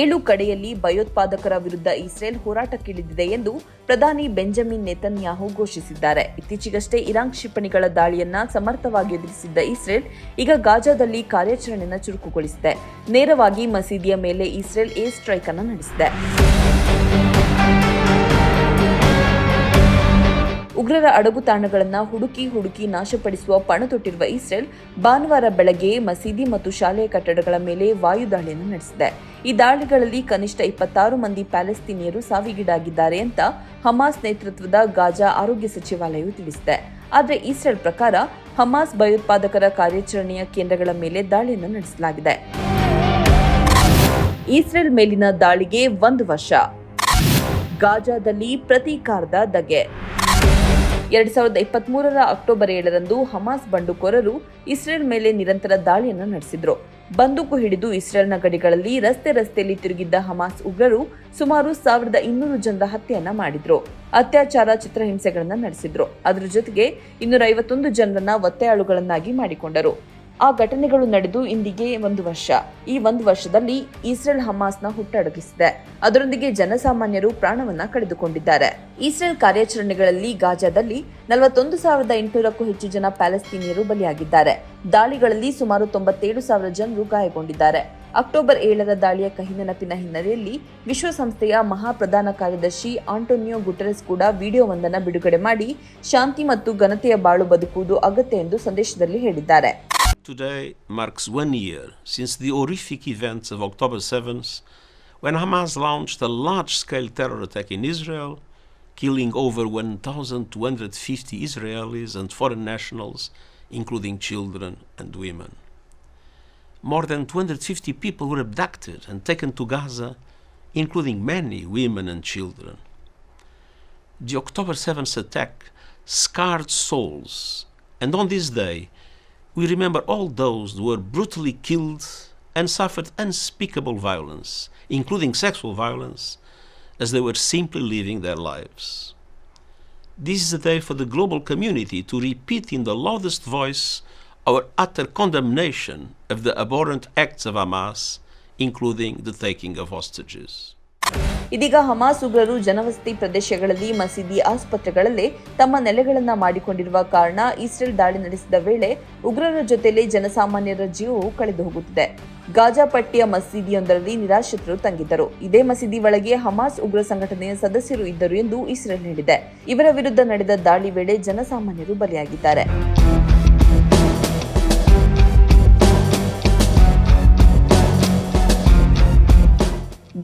ಏಳು ಕಡೆಯಲ್ಲಿ ಭಯೋತ್ಪಾದಕರ ವಿರುದ್ಧ ಇಸ್ರೇಲ್ ಹೋರಾಟಕ್ಕಿಳಿದಿದೆ ಎಂದು ಪ್ರಧಾನಿ ಬೆಂಜಮಿನ್ ನೆತನ್ಯಾಹು ಘೋಷಿಸಿದ್ದಾರೆ. ಇತ್ತೀಚೆಗಷ್ಟೇ ಇರಾನ್ ಕ್ಷಿಪಣಿಗಳ ದಾಳಿಯನ್ನ ಸಮರ್ಥವಾಗಿ ಎದುರಿಸಿದ್ದ ಇಸ್ರೇಲ್ ಈಗ ಗಾಜಾದಲ್ಲಿ ಕಾರ್ಯಾಚರಣೆಯನ್ನು ಚುರುಕುಗೊಳಿಸಿದೆ. ನೇರವಾಗಿ ಮಸೀದಿಯ ಮೇಲೆ ಇಸ್ರೇಲ್ ಏರ್ ಸ್ಟ್ರೈಕ್ ಅನ್ನು ನಡೆಸಿದೆ. ಉಗ್ರರ ಅಡಗುತಾಣಗಳನ್ನು ಹುಡುಕಿ ಹುಡುಕಿ ನಾಶಪಡಿಸುವ ಪಣತೊಟ್ಟಿರುವ ಇಸ್ರೇಲ್ ಭಾನುವಾರ ಬೆಳಗ್ಗೆ ಮಸೀದಿ ಮತ್ತು ಶಾಲೆಯ ಕಟ್ಟಡಗಳ ಮೇಲೆ ವಾಯುದಾಳಿಯನ್ನು ನಡೆಸಿದೆ. ಈ ದಾಳಿಗಳಲ್ಲಿ ಕನಿಷ್ಠ ಇಪ್ಪತ್ತಾರು ಮಂದಿ ಪ್ಯಾಲೆಸ್ತೀನಿಯರು ಸಾವಿಗೀಡಾಗಿದ್ದಾರೆ ಅಂತ ಹಮಾಸ್ ನೇತೃತ್ವದ ಗಾಜಾ ಆರೋಗ್ಯ ಸಚಿವಾಲಯವು ತಿಳಿಸಿದೆ. ಆದರೆ ಇಸ್ರೇಲ್ ಪ್ರಕಾರ ಹಮಾಸ್ ಭಯೋತ್ಪಾದಕರ ಕಾರ್ಯಾಚರಣೆಯ ಕೇಂದ್ರಗಳ ಮೇಲೆ ದಾಳಿಯನ್ನು ನಡೆಸಲಾಗಿದೆ. ಇಸ್ರೇಲ್ ಮೇಲಿನ ದಾಳಿಗೆ ಒಂದು ವರ್ಷ. ಗಾಜಾದಲ್ಲಿ ಪ್ರತೀಕಾರದ ದಗೆ ಎರಡ್ ಸಾವಿರದ ಇಪ್ಪತ್ತ್ ಮೂರರ ಅಕ್ಟೋಬರ್ ಏಳರಂದು ಹಮಾಸ್ ಬಂಡುಕೋರರು ಇಸ್ರೇಲ್ ಮೇಲೆ ನಿರಂತರ ದಾಳಿಯನ್ನು ನಡೆಸಿದ್ರು. ಬಂದೂಕು ಹಿಡಿದು ಇಸ್ರೇಲ್ನ ಗಡಿಗಳಲ್ಲಿ ರಸ್ತೆ ರಸ್ತೆಯಲ್ಲಿ ತಿರುಗಿದ್ದ ಹಮಾಸ್ ಉಗ್ರರು ಸುಮಾರು ಸಾವಿರದ ಇನ್ನೂರು ಜನರ ಹತ್ಯೆಯನ್ನ ಮಾಡಿದ್ರು. ಅತ್ಯಾಚಾರ, ಚಿತ್ರಹಿಂಸೆಗಳನ್ನ ನಡೆಸಿದ್ರು. ಅದರ ಜೊತೆಗೆ ಇನ್ನೂರ ಐವತ್ತೊಂದು ಜನರನ್ನ ಒತ್ತೆಯಾಳುಗಳನ್ನಾಗಿ ಮಾಡಿಕೊಂಡರು. ಆ ಘಟನೆಗಳು ನಡೆದು ಇಂದಿಗೆ ಒಂದು ವರ್ಷ. ಈ ಒಂದು ವರ್ಷದಲ್ಲಿ ಇಸ್ರೇಲ್ ಹಮಾಸ್ನ ಹುಟ್ಟಡಗಿಸಿದೆ ಅದರೊಂದಿಗೆ ಜನಸಾಮಾನ್ಯರು ಪ್ರಾಣವನ್ನ ಕಳೆದುಕೊಂಡಿದ್ದಾರೆ. ಇಸ್ರೇಲ್ ಕಾರ್ಯಾಚರಣೆಗಳಲ್ಲಿ ಗಾಜಾದಲ್ಲಿ ನಲವತ್ತೊಂದು ಸಾವಿರದ ಎಂಟುನೂರಕ್ಕೂ ಹೆಚ್ಚು ಜನ ಪ್ಯಾಲೆಸ್ತೀನಿಯರು ಬಲಿಯಾಗಿದ್ದಾರೆ. ದಾಳಿಗಳಲ್ಲಿ ಸುಮಾರು ತೊಂಬತ್ತೇಳು ಸಾವಿರ ಜನರು ಗಾಯಗೊಂಡಿದ್ದಾರೆ. ಅಕ್ಟೋಬರ್ ಏಳರ ದಾಳಿಯ ಕಹಿ ನೆನಪಿನ ಹಿನ್ನೆಲೆಯಲ್ಲಿ ವಿಶ್ವಸಂಸ್ಥೆಯ ಮಹಾ ಪ್ರಧಾನ ಕಾರ್ಯದರ್ಶಿ ಆಂಟೋನಿಯೋ ಗುಟೆರೆಸ್ ಕೂಡ ವಿಡಿಯೋವೊಂದನ್ನು ಬಿಡುಗಡೆ ಮಾಡಿ, ಶಾಂತಿ ಮತ್ತು ಘನತೆಯ ಬಾಳು ಬದುಕುವುದು ಅಗತ್ಯ ಎಂದು ಸಂದೇಶದಲ್ಲಿ ಹೇಳಿದ್ದಾರೆ. Today marks one year since the horrific events of October 7th, when Hamas launched a large scale terror attack in Israel, killing over 1,250 Israelis and foreign nationals, including children and women. More than 250 people were abducted and taken to Gaza, including many women and children. The October 7th attack scarred souls, and on this day, we remember all those who were brutally killed and suffered unspeakable violence, including sexual violence, as they were simply living their lives. This is a day for the global community to repeat in the loudest voice our utter condemnation of the abhorrent acts of Hamas, including the taking of hostages. ಇದೀಗ Hamas ಉಗ್ರರು ಜನವಸತಿ ಪ್ರದೇಶಗಳಲ್ಲಿ, ಮಸೀದಿ ಆಸ್ಪತ್ರೆಗಳಲ್ಲೇ ತಮ್ಮ ನೆಲೆಗಳನ್ನು ಮಾಡಿಕೊಂಡಿರುವ ಕಾರಣ Israel ದಾಳಿ ನಡೆಸಿದ ವೇಳೆ ಉಗ್ರರ ಜೊತೆಯಲ್ಲಿ ಜನಸಾಮಾನ್ಯರ ಜೀವವು ಕಳೆದು ಹೋಗುತ್ತಿದೆ. ಗಾಜಾ ಪಟ್ಟಿಯ ಮಸೀದಿಯೊಂದರಲ್ಲಿ ನಿರಾಶ್ರಿತರು ತಂಗಿದ್ದರು. ಇದೇ ಮಸೀದಿ ಒಳಗೆ ಹಮಾಸ್ ಉಗ್ರ ಸಂಘಟನೆಯ ಸದಸ್ಯರು ಇದ್ದರು ಎಂದು ಇಸ್ರೇಲ್ ಹೇಳಿದೆ. ಇವರ ವಿರುದ್ಧ ನಡೆದ ದಾಳಿ ವೇಳೆ ಜನಸಾಮಾನ್ಯರು ಬಲಿಯಾಗಿದ್ದಾರೆ.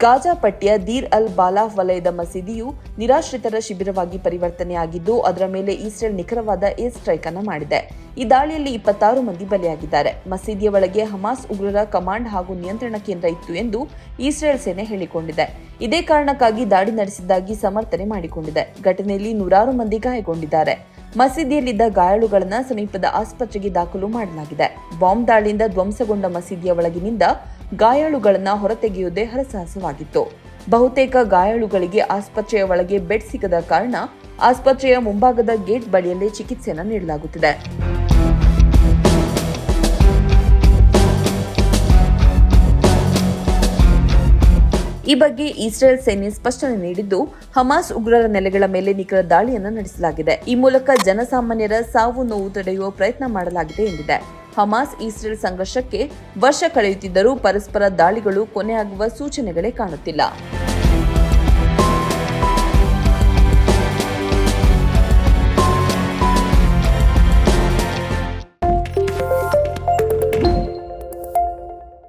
ಗಾಜಾ ಪಟ್ಟಿಯ ದೀರ್ ಅಲ್ ಬಾಲಾಹ್ ವಲಯದ ಮಸೀದಿಯು ನಿರಾಶ್ರಿತರ ಶಿಬಿರವಾಗಿ ಪರಿವರ್ತನೆಯಾಗಿದ್ದು, ಅದರ ಮೇಲೆ ಇಸ್ರೇಲ್ ನಿಖರವಾದ ಏರ್ ಸ್ಟ್ರೈಕ್ ಅನ್ನು ಮಾಡಿದೆ. ಈ ದಾಳಿಯಲ್ಲಿ ಇಪ್ಪತ್ತಾರು ಮಂದಿ ಬಲಿಯಾಗಿದ್ದಾರೆ. ಮಸೀದಿಯ ಒಳಗೆ ಹಮಾಸ್ ಉಗ್ರರ ಕಮಾಂಡ್ ಹಾಗೂ ನಿಯಂತ್ರಣ ಕೇಂದ್ರ ಇತ್ತು ಎಂದು ಇಸ್ರೇಲ್ ಸೇನೆ ಹೇಳಿಕೊಂಡಿದೆ. ಇದೇ ಕಾರಣಕ್ಕಾಗಿ ದಾಳಿ ನಡೆಸಿದ್ದಾಗಿ ಸಮರ್ಥನೆ ಮಾಡಿಕೊಂಡಿದೆ. ಘಟನೆಯಲ್ಲಿ ನೂರಾರು ಮಂದಿ ಗಾಯಗೊಂಡಿದ್ದಾರೆ. ಮಸೀದಿಯಲ್ಲಿದ್ದ ಗಾಯಾಳುಗಳನ್ನು ಸಮೀಪದ ಆಸ್ಪತ್ರೆಗೆ ದಾಖಲು ಮಾಡಲಾಗಿದೆ. ಬಾಂಬ್ ದಾಳಿಯಿಂದ ಧ್ವಂಸಗೊಂಡ ಮಸೀದಿಯ ಒಳಗಿನಿಂದ ಗಾಯಾಳುಗಳನ್ನ ಹೊರತೆಗೆಯುವುದೇ ಹರಸಾಹಸವಾಗಿತ್ತು. ಬಹುತೇಕ ಗಾಯಾಳುಗಳಿಗೆ ಆಸ್ಪತ್ರೆಯ ಒಳಗೆ ಬೆಡ್ ಸಿಗದ ಕಾರಣ ಆಸ್ಪತ್ರೆಯ ಮುಂಭಾಗದ ಗೇಟ್ ಬಳಿಯಲ್ಲೇ ಚಿಕಿತ್ಸೆಯನ್ನು ನೀಡಲಾಗುತ್ತಿದೆ. ಈ ಬಗ್ಗೆ ಇಸ್ರೇಲ್ ಸೇನೆ ಸ್ಪಷ್ಟನೆ ನೀಡಿದ್ದು, ಹಮಾಸ್ ಉಗ್ರರ ನೆಲೆಗಳ ಮೇಲೆ ನಿಖರ ದಾಳಿಯನ್ನು ನಡೆಸಲಾಗಿದೆ. ಈ ಮೂಲಕ ಜನಸಾಮಾನ್ಯರ ಸಾವು ನೋವು ತಡೆಯುವ ಪ್ರಯತ್ನ ಮಾಡಲಾಗಿದೆ ಎಂದಿದೆ. ಹಮಾಸ್ ಇಸ್ರೇಲ್ ಸಂಘರ್ಷಕ್ಕೆ ವರ್ಷ ಕಳೆಯುತ್ತಿದ್ದರೂ ಪರಸ್ಪರ ದಾಳಿಗಳು ಕೊನೆಯಾಗುವ ಸೂಚನೆಗಳೇ ಕಾಣುತ್ತಿಲ್ಲ.